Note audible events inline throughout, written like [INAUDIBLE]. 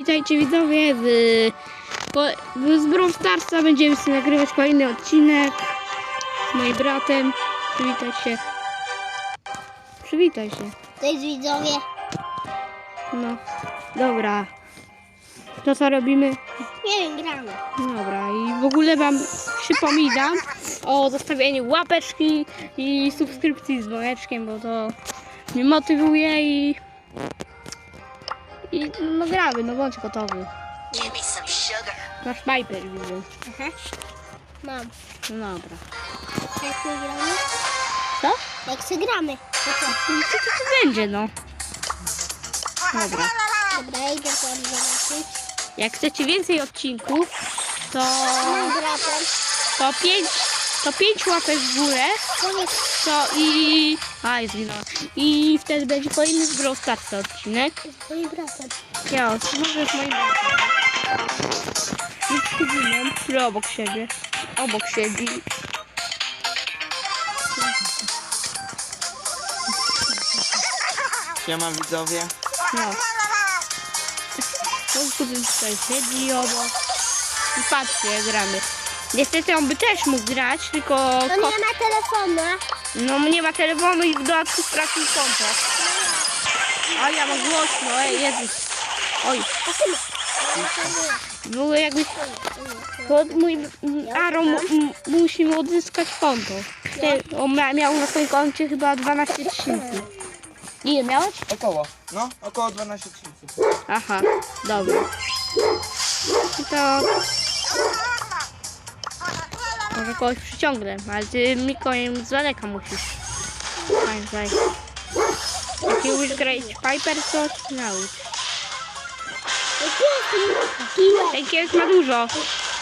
Witajcie widzowie w, w z Brawl Starsa będziemy sobie nagrywać kolejny odcinek z moim bratem. Przywitaj się. Przywitaj się. Cześć widzowie. No, dobra. To co robimy? Nie wiem, gramy. Dobra, i w ogóle wam przypominam o zostawieniu łapeczki i subskrypcji z dzwoneczkiem, bo to mnie motywuje i... I no gramy, no bądź gotowy. Give me some sugar. Masz Piper, widzę. Aha. Mam. No dobra. Jak się gramy? Co? Jak się gramy? To co? Co to, będzie, no? Dobra. Dobra, idę zobaczyć. Jak chcecie więcej odcinków, to, Mam to pięć, to pięć łapek w górę, to i... A, jest wino. I wtedy będzie kolejny z Brawl Starsa odcinek. z moim bratem. Ja, może z moim bratem. Z kuzynem, który obok siebie. Obok siedzi. Siema widzowie. No. Mój kuzyn tutaj siedzi obok. I patrzcie, gramy. Niestety on by też mógł grać, tylko... Ko- nie ma telefonu. No nie ma telefonu i w dodatku stracił konto. A ja mam głośno, ej Jezus. Oj, w ogóle jakby... To mój m- musimy odzyskać konto. Te- On mia- miał na swoim koncie chyba 12 tysięcy. Ile miałeś? Około. No, około 12 tysięcy. Aha, dobra. I to... Może kogoś przyciągnę, ale ty Mikołajem z daleka musisz. Pamiętaj. Jak nie umiesz grać Piper, to się naucz. Ten kiełek ma dużo.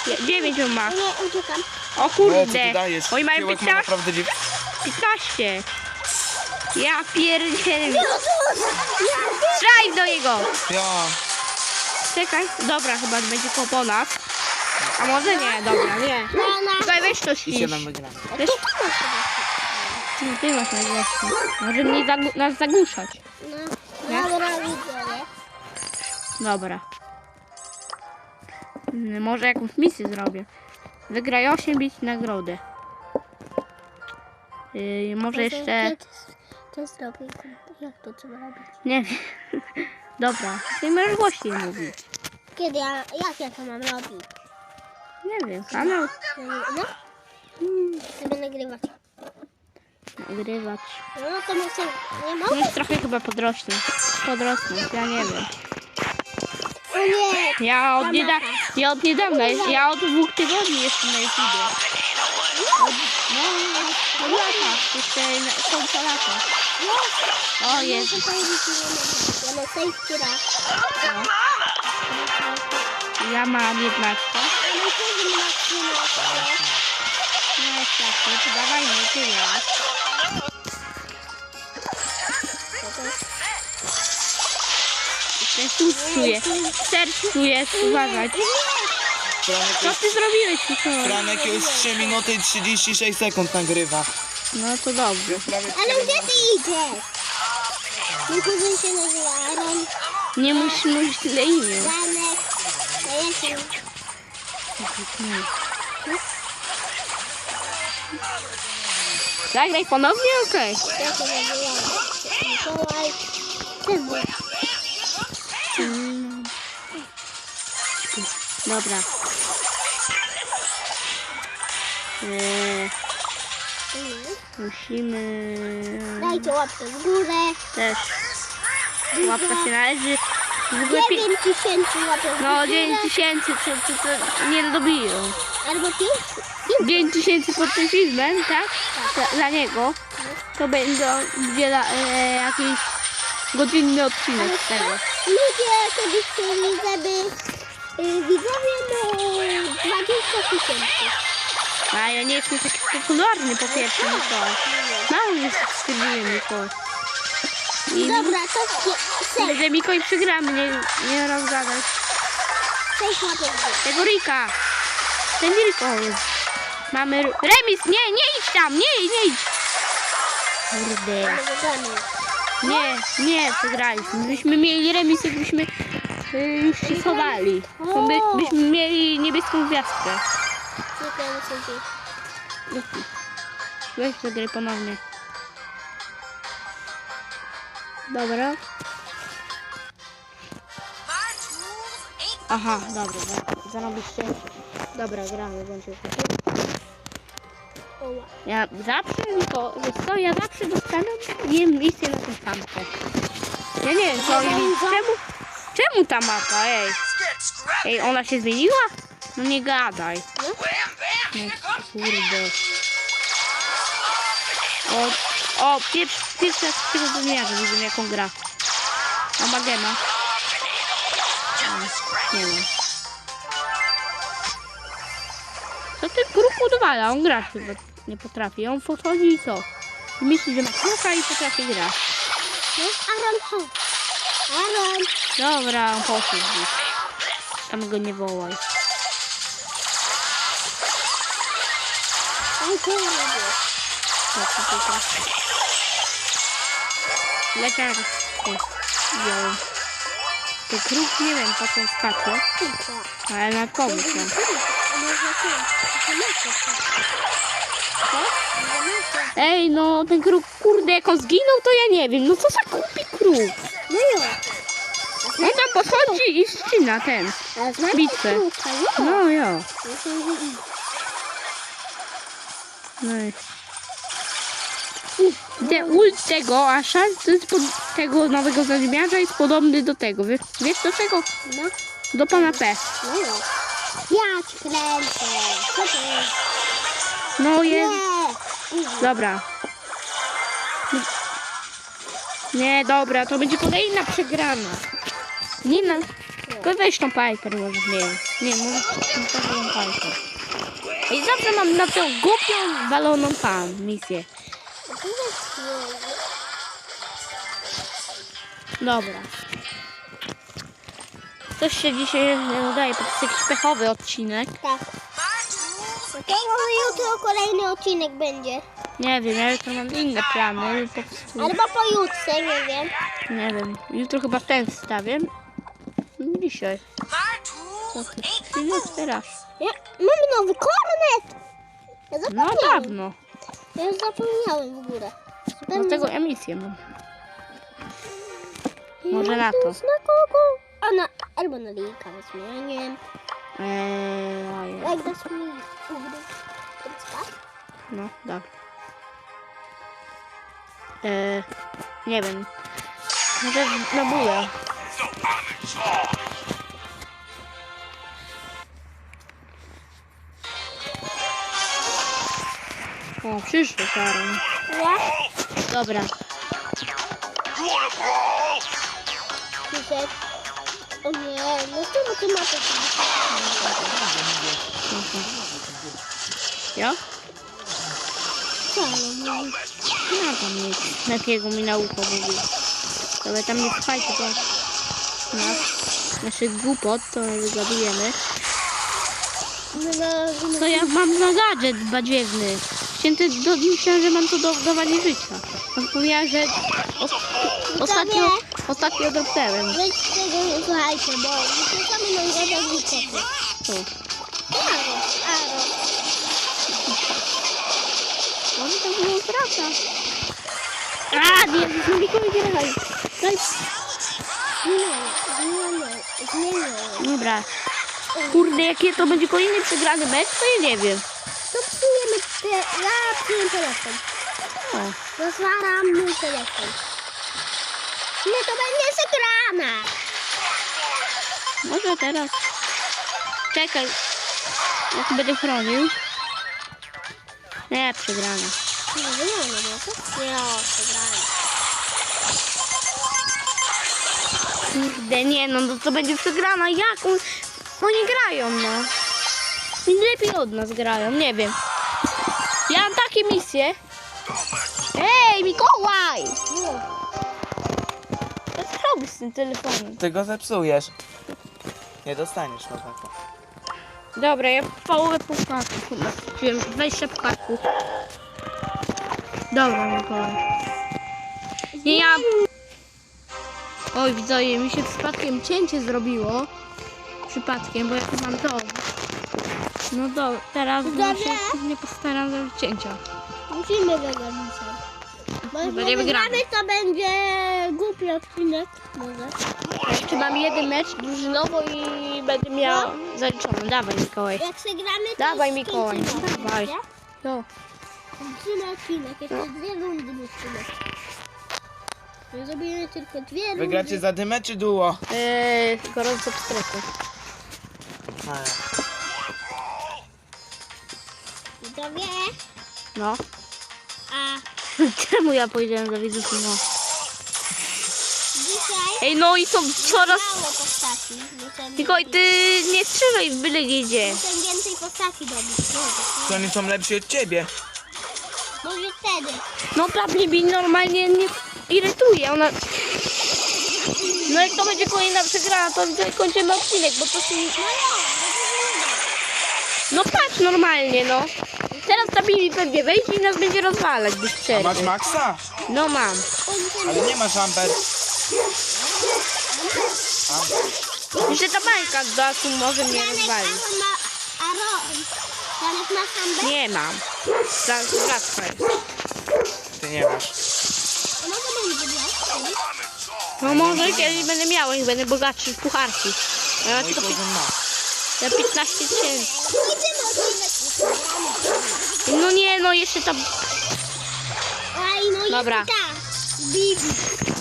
Je- Dziewięć on ma. Nie, uciekam. O No, co kurde. dajesz? Oj, mają Kiełek ma aż naprawdę dziew... 15. Ja pierdzielę. Strzelaj do niego. Ja. Czekaj. Dobra, chyba będzie koło po nas. A może nie, dobra, nie. Tutaj weź to I się śpisz. nam wygramy. Weź, ty masz najgłośniej. Może mnie zagu- nas zagłuszać. No, dobra. Dobra. Mm, Może jakąś misję zrobię. Wygraj 8 bić nagrodę. Yy, może jeszcze... To zrobię. Jak to trzeba robić? Nie wiem. [LAUGHS] Dobra, ty możesz głośniej mówić. Kiedy ja, jak ja to mam robić? Nie wiem, kanał No? Chcę nagrywać. nagrywać. No to muszę, nie mogę? Już trochę chyba podrośnąć. Podrosnąć, ja nie wiem. O nie! Ja od, nieda ja od niedawna, ja od dwóch tygodni jestem na YouTubie. Od, no, od lata, jeszcze końca lata. O Jezu. Nie mogę. Ja mam safety Jest tak, to dawajmy tyle. Ten tłuszcz czuję. Serc czuję, uważać. Franek Co już, ty zrobiłeś, Mikołaj? Franek już 3 minuty i 36 sekund nagrywa. No to dobrze. Ale gdzie ty idziesz? Mój kuzyn się nazywa Aaron, Nie musisz mówić tyle imię. Janek, a ja się... Zagraj ponownie? Okej. Czemu? Dobra. Eee, musimy Dajcie łapkę w górę. też łapka się należy. W ogóle pi- 9 tysięcy łapek w no górę. 9 tysięcy to, to, to nie dobiją. Albo 5. 9 tysięcy pod tym filmem, tak? Dla, dla niego. To będą dwie, la- e, jakiś godzinny odcinek z tego. Ludzie kiedyś chcieli, żeby y, widzowie mieli 20 tysięcy. A ja nie jestem taki popularny po pierwsze, Mikołaj. Mało już subskrybuje Mikołaj. I Dobra, to se- że Mikołaj przegramy, nie, nie rozgadać. 6 łapek w górę. Tego Rika. Riko jest. Mamy remis. Nie, nie idź tam. Nie, nie idź. Kurde. Nie, nie, przegraliśmy. Gdybyśmy mieli remis, jakbyśmy y, już się schowali. By, byśmy mieli niebieską gwiazdkę. Weź zagraj ponownie. Dobra. Aha, dobra, za- zarobiście. Dobra, gramy. O, wow. Ja zawsze, wiesz co, ja zawsze dostanę jem misję na tę samkę. Ja nie wiem, co oni mi... Czemu, czemu ta mapa, ej? Ej, ona się zmieniła? No nie gadaj. No, kurde. O, o pierwszy, pierwszy raz z tego wymiarze widzę jaką gra. A Magema? Nie wiem. Co ten kruk odwala? On gra chyba nie potrafi. On podchodzi i co? I myśli, że ma kruka i potrafi grać. No, Aaron, chodź. Aaron. Dobra, on poszedł gdzieś. Tam go nie wołaj. Ej, kurde. Tak, tak, tak, tak. Lekarz. To kruk nie wiem po co skacze, ale na komu tam. Ej, no ten kruk, kurde, jak on zginął, to ja nie wiem. No co za głupi kruk. Jo. On tam podchodzi i ścina ten. Bitwę. No i- No i... Ten ult tego Asha, to jest pod tego nowego zadymiarza jest podobny do tego. Wiesz, wiesz do czego? No, Do pana P. no. Ja ci kręcę. Co to jest? No jest... Nie. Dobra. Nie, dobra, to będzie kolejna przegrana. Nie na... Tylko weź tą Piper może, nie. Nie, może tą Piper. I zawsze mam na tą głupią, baloną pan misję. Dobra. Coś się dzisiaj nie udaje, to jest jakiś pechowy odcinek. Tak. To może jutro kolejny odcinek będzie. Nie wiem, ja jutro mam inne plany. Po prostu, Albo pojutrze, nie wiem. nie wiem, jutro chyba ten wstawię. Dzisiaj. Co ty? otwierasz. Ja, mamy nowy kornet! Ja No dawno. Ja już zapomniałem w ogóle. Dlatego emisję mam. może na to. Na kogo? A na, albo na linka na zmianie. Eee, Jak dasz mi no, dobra. Eee, nie wiem. Może na bólę. O, przyszło Sharon. Ja? Dobra. Krzysiek. O nie, no czemu ty masz. Ja? Co, no, no. Tam nic. Jakiego mi na ucho mówił. Ale tam nie słuchajcie, to nas, naszych głupot, to no. Co ja mam za gadżet badziewny? Święty do, myślałem, że mam to do dawania życia. Powiedział, że os, ostatnio, ostatnio dropnęłem. Weź tego nie słuchajcie, bo wysłuchamy nam gadać głupoty. Tu. Aro, aro. On tam było wraca. A, nie, no mi go nie graj. Daj. Dobra. Kurde, jakie to będzie kolejny przegrany mecz, to ja nie wiem. To psujemy te... Ja psuję telefon. O. Rozwalam mój telefon. Nie, to będzie zagrana. Może teraz. Czekaj. Jak będę chronił. Nie, przegrana. Nie, nie, nie, nie, nie, nie no, to będzie przegrana. Jak? On, oni grają, no. Lepiej od nas grają, nie wiem. Ja mam takie misje. Ej, Mikołaj! Co ty robisz z tym telefonem? Ty go zepsujesz. Nie dostaniesz nowego. Dobra, ja połowę puszkaków chyba kupiłem. 20 puszkaków. Dobra, Mikołaj. Nie, ja... Oj, widzowie, mi się przypadkiem cięcie zrobiło. Przypadkiem, bo ja tu mam to. No to teraz Dobra. się nie postaram zrobić cięcia. Musimy wygrać nie grali. wygramy, to będzie głupi odcinek. Może. Jeszcze mam jeden mecz drużynowo i będę miał zaliczone. Dawaj Mikołaj. Jak przegramy, to Dawaj, Mikołaj, skończymy, dawaj. No. Kończymy odcinek. Jeszcze dwie rundy musimy. My Zrobimy tylko dwie rundy. Wygracie za dymę czy duo? Eee, gorąco w stresie. Widzowie, No. a [LAUGHS] Czemu ja powiedziałem za widzów? No. dzisiaj Ej, no i są coraz... mało postaci. Muszę Mikołaj, ty nie strzelaj w byle gdzie. Muszę więcej postaci dobić. To oni są lepsi od ciebie. Może wtedy. No prawie mi normalnie nie irytuje. Ona... No jak to będzie kolejna przegrana, to widzę, kończymy odcinek, bo to się... No patrz normalnie, no. Teraz ta Bibi pewnie wejdzie i nas będzie rozwalać bez A masz przerwy. Maxa? No mam. Ale nie masz Amber. Jeszcze ta bańka da tu może mnie rozwalić. Aaron ma... Aaron. Janek ma sambę? Nie mam. Zaraz wracaj. Ty nie masz. A może będzie? No może kiedyś będę miał, jak będę bogatszy w pucharki. A Ja Mój tylko pi- kozyn ma. ja 15 tysięcy. No nie, no jeszcze tam... Aj, no Dobra. i ta. Bibi.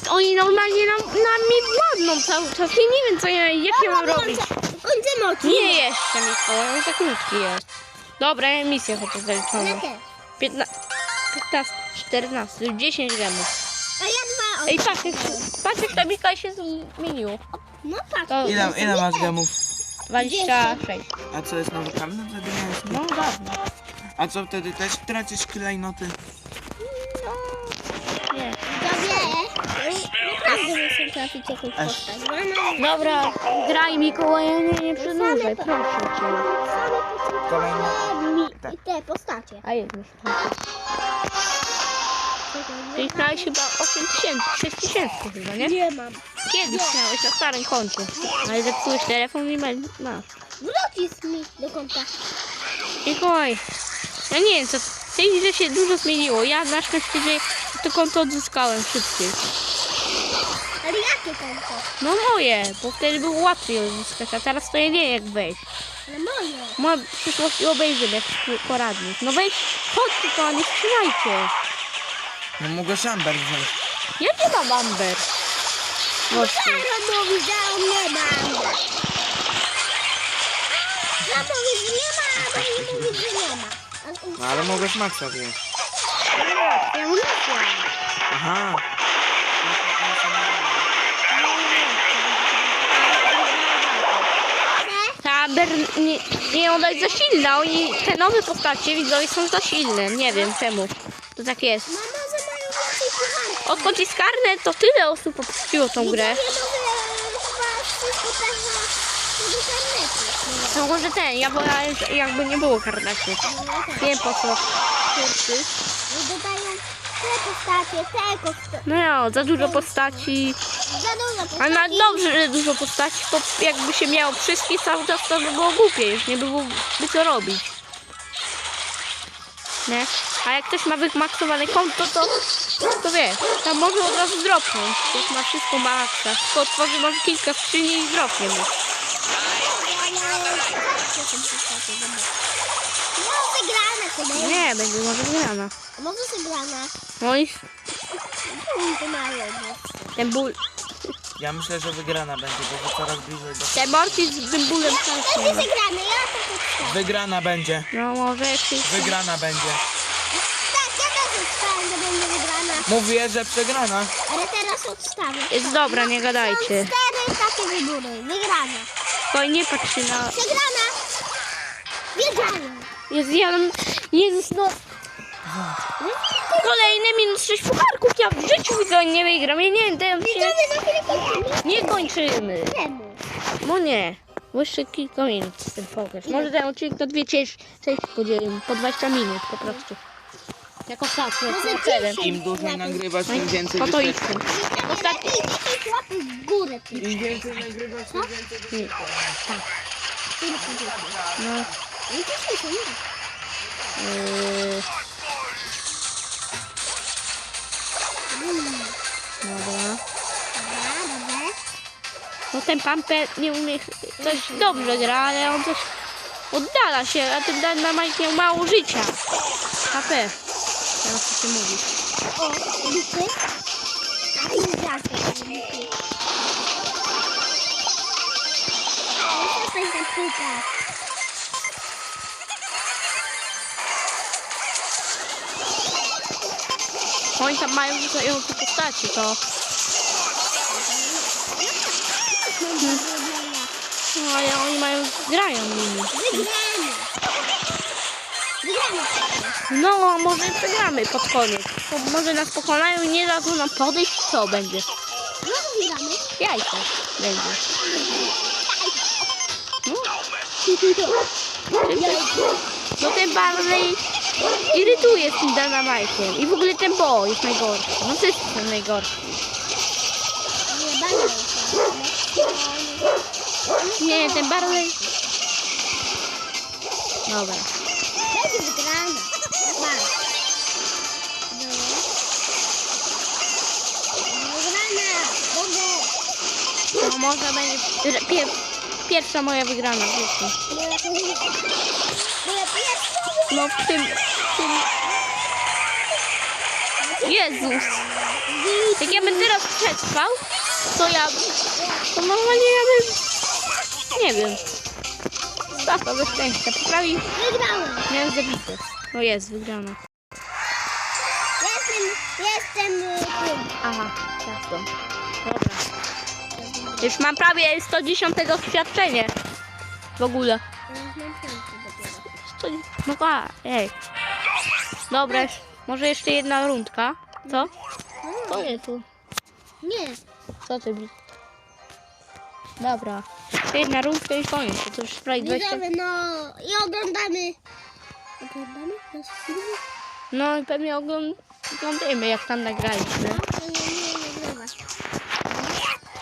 Oni normalnie na, na mnie władną cały czas. Ja nie wiem, co ja, jak ja mam robić. Kończymy odcinek. Nie jeszcze, Mikołaj, on za krótki jest. Dobra, ja misję chociaż też. 15, 15, 14, 10 gemów. A ja dwa. Ej, patrz, jak, patrz jak ta Mikołaj się zmieniło. No patrz. To Ile, ile masz gemów? 26. A co jest nowy kamień? No dawno. A co wtedy też tracisz klejnoty? Nie. Naprawdę muszę trafić jakąś postać. bo ona- Dobra, graj Mikołaj, nie, nie przedłużaj, proszę cię. Same Kolejny. potrzebne mi te postacie. A już. Ty miałeś chyba 8 tysięcy, 6 tysięcy chyba, nie? Nie mam. Kiedyś miałeś na starym koncie. Ale zepsułeś telefon i masz. masz. Wrócisz mi do konta. Mikołaj, ja nie wiem co, w tej chwili się dużo zmieniło. Ja na szczęście, że to konto odzyskałem szybciej. Ale jakie konto? No moje, bo wtedy było łatwiej odzyskać, a teraz to ja nie wiem jak wejść. Ale moje. Moja w przyszłości obejrzymy jak poradnik. No weź, chodźcie to, nie trzymajcie. No mogę Amber wziąć. Ja nie mam Amber. Właśnie. Sara mówi, że on nie ma. Ja mówię, że nie ma, a pani mówi, że nie ma. No ale mogę Maxa wziąć. Ja mówię. Aha. Ta Amber, nie, nie, ona jest za silna. Oni, te nowe postacie widzowie są za silne. Nie wiem czemu. To tak jest. Mama, że mają więcej pucharów. Odkąd jest karnet, to tyle osób opuściło tą grę. To może ten, ja wolałem, że jakby nie było karnetu. Nie wiem po co. No te postacie, te postacie. No ja, za dużo postaci. Za dużo postaci. A na dobrze, że dużo postaci, bo jakby się miało wszystkie cały czas, to by było głupie, już nie byłoby co robić. Nie? A jak ktoś ma wymaksowane konto, to, to wie, tam może od razu dropnąć, jak ma wszystko ma maksa. Tylko otworzy może kilka skrzyni i dropnie mu. Może grana to będzie. Nie, będzie może wygrana. Może zagrana. No i To mają. ten ból, Ja myślę, że wygrana będzie, bo wy coraz bliżej do... ten Mortis z tym bólem Będzie starszy. zagrana, ja to chcę. Wygrana będzie. No może jeszcze... Wygrana będzie. Tak, ja też odstałem, że będzie wygrana. Mówię, że przegrana. Ale teraz odstawię. Jest dobra, nie Są gadajcie. cztery takie wybory. Wygrana. Spokojnie, nie patrz się na... Przegrana. Wiedziałem. Jezu, ja mam... Jezus, no... Kolejne minus 6 pucharków. Ja w życiu widzę, nie wygram. Ja nie wiem, ja się... Widzowie, za chwilę kończymy. Nie kończymy. Czemu? No nie. Bo jeszcze kilka minut z tym pokaż. Może ten odcinek na dwie części podzielimy. Po 20 minut po prostu. Jak ostatnio, Może dzisiaj. Im dłużej nagrywasz, tym więcej No to wyświetleń. Ostatni. 10 łapek w górę. ty. Im więcej nagrywasz, tym więcej wyświetleń. Dziesięć. No. No to się. Yy, dobra. No ten pamper nie umie, coś dobrze gra, ale on coś oddala się, a ten Dynamite miał mało życia. HP. Teraz co ty mówisz. O, widzicie? A i zawsze. To jest ta Oni tam mają wystające postacie, to... No, ale oni mają, grają nimi. No, może przegramy pod koniec. To może nas pokonają i nie dadzą nam podejść, co będzie? No wygramy. Jajko będzie. No, no ten bardziej irytuje z tym dynamajkiem. I w ogóle ten bo jest najgorszy. No jest ten najgorszy. Nie ten bardziej... Dobra. Będzie wygrana. To może będzie pier pierwsza moja wygrana. Moja pierwsza. No w tym... W tym... Jezus! Jak ja bym teraz przetrwał, to ja... To normalnie ja bym... Nie wiem. Stawa ze szczęścia. Poprawi... Wygrałem. Miałem zabite. No jest, wygrana. Jestem, jestem y, tym. Aha, ciasto. Dobra. Już mam prawie 110 doświadczenie. W ogóle. No a, ej. Dobra, może jeszcze jedna rundka. Co? To nie tu. Nie. Co ty? Dobra. Jeszcze jedna rundka i koniec. To już prawie 20... Widzowie, no i oglądamy. Oglądamy nasz film? No i pewnie ogląd- oglądamy jak tam nagraliśmy. No, nie, nie nagrywa.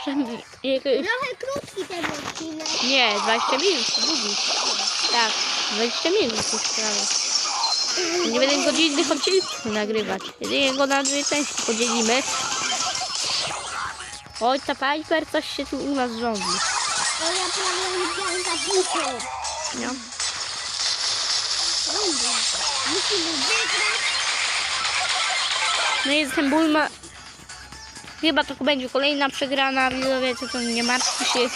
Żeby jakiegoś... Trochę krótki ten odcinek. Nie, 20 minut, długi. Tak, 20 minut już prawie. Nie będę godzinnych odcinków nagrywać. Jedynie go na dwie części podzielimy. Oj, ta Piper coś się tu u nas rządzi. To ja prawie widziałem za buką. No. Musimy wygrać. No i ten ból ma... Chyba to będzie kolejna przegrana, widzowie, to, to nie martwcie się.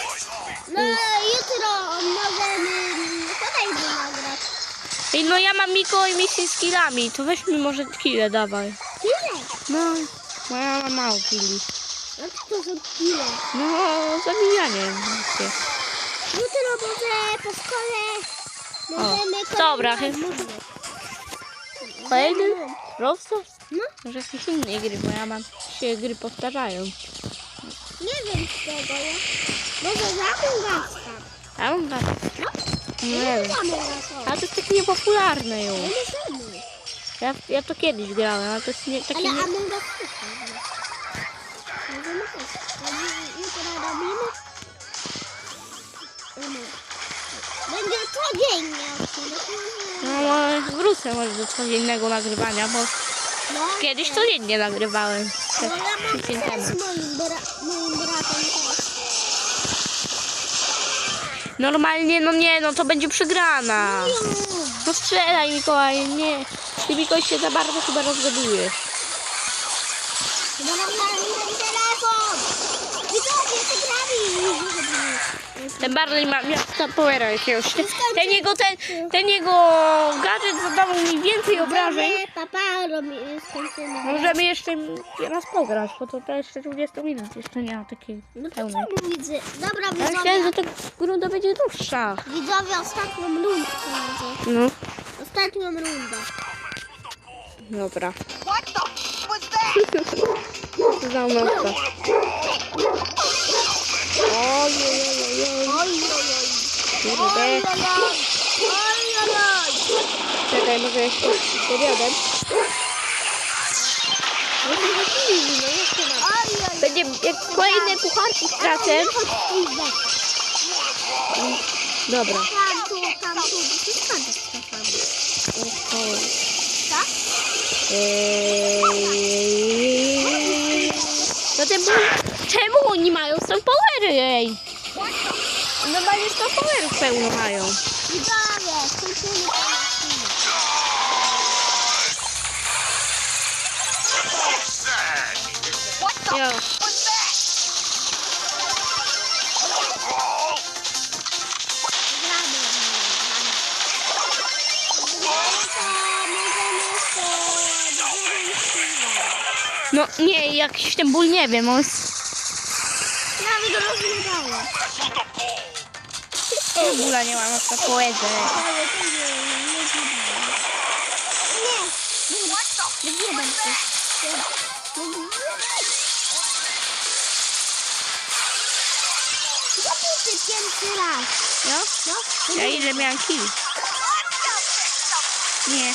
No jutro możemy. Ej, no ja mam Miko i misję z killami, to weź mi może kile dawaj. Tyle. No, bo ja mam mało killi. No to są tyle. No, zabijanie. misje. Jutro może po szkole możemy kolejny dobra, nagrać. Kolejny? Rowstars? No, Może jakieś inne gry, bo ja mam się gry powtarzają. nie wiem z tego, ja. Może Among Us tam. A on tak. No, Nie wiem. Ale to jest takie niepopularne Nie już. Ja, ja to kiedyś grałem, ale to jest nie, takie Ale nie... Among Us fajne. Możemy też. Jutro robimy. Będzie codziennie odcinek. No, może wrócę może do codziennego nagrywania, bo No, kiedyś codziennie nagrywałem. No ja mam też Normalnie, no nie, no to będzie przegrana. No strzelaj Mikołaj, nie. Ty Mikołaj się za bardzo chyba rozgadujesz. Na telefon. Widzowie, przegrali. Ten bardziej ma miał powera jakiegoś. Ten, ten jego, ten, ten jego gadżet zadawał mi więcej obrażeń. Papa. Możemy jeszcze raz pograć, bo to, to jeszcze 20 minut jeszcze nie ma takiej No to pełnej. widzę? Dobra, Ja myślałem, że widzowie. ta runda będzie dłuższa. Widzowie, ostatnią rundę. No. Ostatnią rundę. Dobra. What the f- was that? [LAUGHS] Za mocno. [LAUGHS] Kurde. Czekaj, może jeszcze oj, Będzie jak kolejne kucharki weź. Dobra. Tam, tu, tam, tu. Tu czasami. Tak? Eee... No ten ból... Czemu oni mają star powery, ej? Normalnie star powerów pełno mają. Widzowie, skończymy ten odcinek. Jo. Gramy. No nie, jakiś ten ból nie wiem, on jest... Prawie go rozglądała. O, bóla nie mam. Ale to nie, nie, nie pierwszy raz. No? No, Ja ile miałam kili? Nie.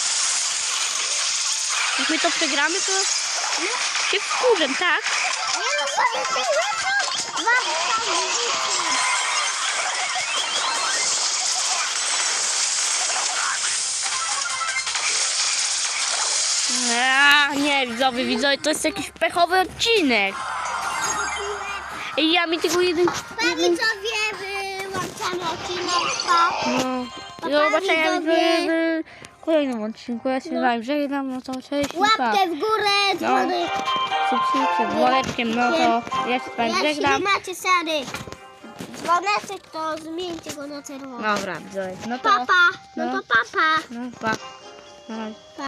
Jak my to przegramy, to się wkurzę, tak? Nie no, nie, widzowie, widzowie, to jest jakiś pechowy odcinek. I ja mi tylko jeden... Pani jeden co wie, wyłączamy odcinek, pa. no, Pa, do zobaczenia widzowie. Kolejnym odcinku. Ja się z wami żegnam, no to cześć, pa. Łapkę w górę, dzwonek. Subskrypcję z dzwoneczkiem, no to ja się z wami Jeśli żegnam. macie sary dzwoneczek, to zmieńcie go na czerwony. Dobra, widzowie, no to... Papa, no No. to papa. No, pa. Na razie.